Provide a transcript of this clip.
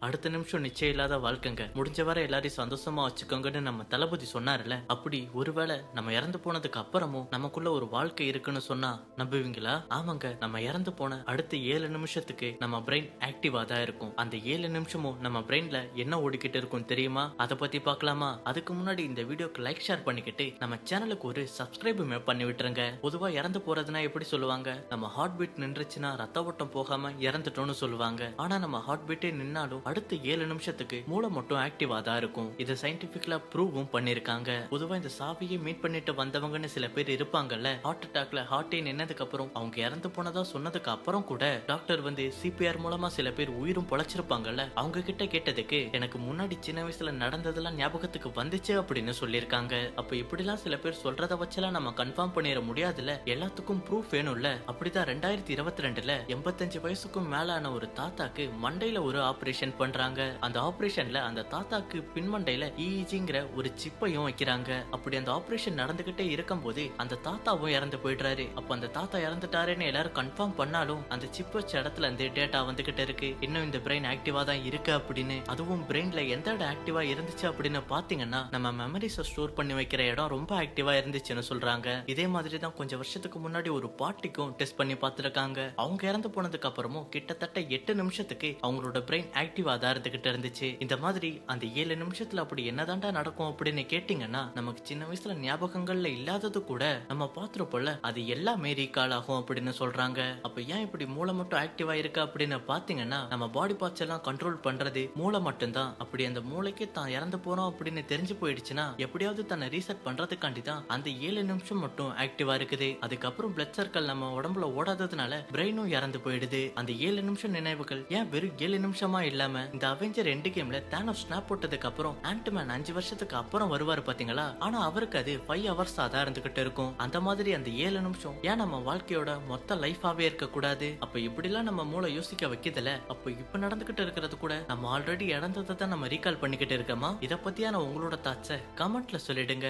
அடுத்த நிமிஷம் நிச்சயம் இல்லாத வாழ்க்கைங்க. முடிஞ்ச வரை எல்லாரையும் சந்தோஷமா வச்சுக்கோங்கன்னு நம்ம தளபதி சொன்னார்ல அப்படி ஒருவேளை நம்ம இறந்து போனதுக்கு அப்புறமும் நமக்குள்ள ஒரு வாழ்க்கை இருக்குன்னு சொன்னா நம்புவீங்களா? ஆமாங்க நம்ம இறந்து போன அடுத்த ஏழு நிமிஷத்துக்கு நம்ம பிரெயின் ஆக்டிவா தான் இருக்கும். அந்த ஏழு நிமிஷமும் நம்ம பிரெயின்ல என்ன ஓடிக்கிட்டு இருக்கும் தெரியுமா? அதை பத்தி பார்க்கலாமா? அதுக்கு முன்னாடி இந்த வீடியோக்கு லைக் ஷேர் பண்ணிக்கிட்டு நம்ம சேனலுக்கு ஒரு சப்ஸ்கிரைபுமே பண்ணி விட்டுருங்க. பொதுவா இறந்து போறதுன்னா எப்படி சொல்லுவாங்க? நம்ம ஹார்ட் பீட் நின்றுச்சுன்னா ரத்த ஓட்டம் போகாம இறந்துட்டோம்னு சொல்லுவாங்க. ஆனா நம்ம ஹார்ட் பீட்டே நின்னாலும் அடுத்த ஏழு நிமிஷத்துக்கு மூளை மட்டும் ஆக்டிவா தான் இருக்கும். இதை சயின்டிபிக்லா ப்ரூவும் பண்ணிருக்காங்க. பொதுவா இந்த சாவியை மீட் பண்ணிட்டு வந்தவங்கன்னு சில பேர் இருப்பாங்கல்ல ஹார்ட் அட்டாக்ல ஹார்ட்டே நின்னதுக்கு அப்புறம் அவங்க இறந்து போனதா சொன்னதுக்கு அப்புறம் கூட டாக்டர் வந்து சிபிஆர் மூலமா சில பேர் உயிரும் பொழைச்சிருப்பாங்கல்ல அவங்க கிட்ட கேட்டதுக்கு எனக்கு முன்னாடி சின்ன வயசுல நடந்ததெல்லாம் ஞாபகத்துக்கு வந்துச்சு அப்படின்னு சொல்லியிருக்காங்க அப்ப இப்படிலாம் சில பேர் சொல்றத வச்செல்லாம் நம்ம கன்ஃபார்ம் பண்ணிட முடியாதுல்ல எல்லாத்துக்கும் ப்ரூஃப் வேணும்ல. அப்படிதான் ரெண்டாயிரத்தி இருபத்தி ரெண்டுல எண்பத்தஞ்சு வயசுக்கும் மேலான ஒரு தாத்தாக்கு மண்டையில ஒரு ஆபரேஷன் பண்றாங்க. அந்த ஆபரேஷன்ல அந்த தாத்தாக்கு பின்மண்டையில இஇஜிங்கிற ஒரு சிப்பையும் வைக்கிறாங்க. அப்படி அந்த ஆபரேஷன் நடந்துகிட்டே இருக்கும் போது அந்த தாத்தாவும் இறந்து போயிடுறாரு. அப்ப அந்த தாத்தா இறந்துட்டாருன்னு எல்லாரும் கன்ஃபார்ம் பண்ணாலும் அந்த சிப் வச்ச இடத்துல இருந்து டேட்டா வந்துகிட்டு இருக்கு. இன்னும் இந்த பிரெயின் ஆக்டிவா தான் இருக்கு அப்படின்னு. அதுவும் பிரெயின்ல எந்த இடம் ஆக்டிவா இருந்துச்சு அப்படின்னு பாத்தீங்கன்னா நம்ம மெமரிஸை ஸ்டோர் பண்ணி வைக்கிற இடம் ரொம்ப ஆக்டிவா இருந்துச்சுன்னு சொல்றாங்க. இதே மாதிரி தான் கொஞ்சம் வருஷத்துக்கு முன்னாடி ஒரு பாட்டிக்கும் டெஸ்ட் பண்ணி பார்த்திருக்காங்க. அவங்க இறந்து போனதுக்கு அப்புறமும் கிட்டத்தட்ட எட்டு நிமிஷத்துக்கு அவங்களோட பிரெயின் ஆக்டிவ் ஆதாரத்துக்கிட்ட இருந்துச்சு. இந்த மாதிரி அந்த ஏழு நிமிஷத்துல அப்படி என்னதாண்டா நடக்கும் அப்படின்னு கேட்டீங்கன்னா நமக்கு சின்ன வயசுல ஞாபகங்கள்ல இல்லாதது கூட நம்ம பாத்துருப்போல அது எல்லாமே கால் ஆகும் அப்படின்னு சொல்றாங்க. அப்ப ஏன் இப்படி மூளை மட்டும் ஆக்டிவா இருக்கு அப்படின்னு பாத்தீங்கன்னா நம்ம பாடி பார்ட்ஸ் எல்லாம் கண்ட்ரோல் பண்றது மூளை மட்டும்தான். அப்படி அந்த மூளைக்கு தான் இறந்து போறோம் அப்படின்னு தெரிஞ்சு போயிடுச்சுன்னா எப்படியாவது தன்னை ரீசெட் பண்றதுக்காண்டி தான் அந்த ஏழு நிமிஷம் மட்டும் ஆக்டிவா இருக்குது. அதுக்கப்புறம் பிளட் சர்க்கிள் நம்ம உடம்புல ஓடாததுனால பிரெயினும் இறந்து போயிடுது. அந்த ஏழு நிமிஷம் நினைவுகள் ஏன் வெறும் ஏழு நிமிஷமா இல்லாம இந்த அவெஞ்சர் எண்டு கேம்ல தேனோஸ் ஸ்னாப் போட்டதுக்கு அப்புறம் ஆன்ட்மேன் அஞ்சு வருஷத்துக்கு அப்புறம் வருவாரு பாத்தீங்களா? ஆனா அவருக்கு அது ஃபைவ் ஹவர்ஸ் தான் இருந்துகிட்டு இருக்கும். அந்த மாதிரி அந்த ஏழு நிமிஷம் ஏன் நம்ம வாழ்க்கையோட மொத்த லைஃபாவே இருக்க கூடாது? அப்ப இப்படிலாம் நம்ம மூளை யோசிக்க வைக்கதுல அப்ப இப்ப நடந்துகிட்டு இருக்கிறது கூட நம்ம ஆல்ரெடி இழந்ததை தான் நம்ம ரீகால் பண்ணிக்கிட்டு இருக்கோமா? இதை பத்தியான உங்களோட தாட்ச கமெண்ட்ல சொல்லிடுங்க.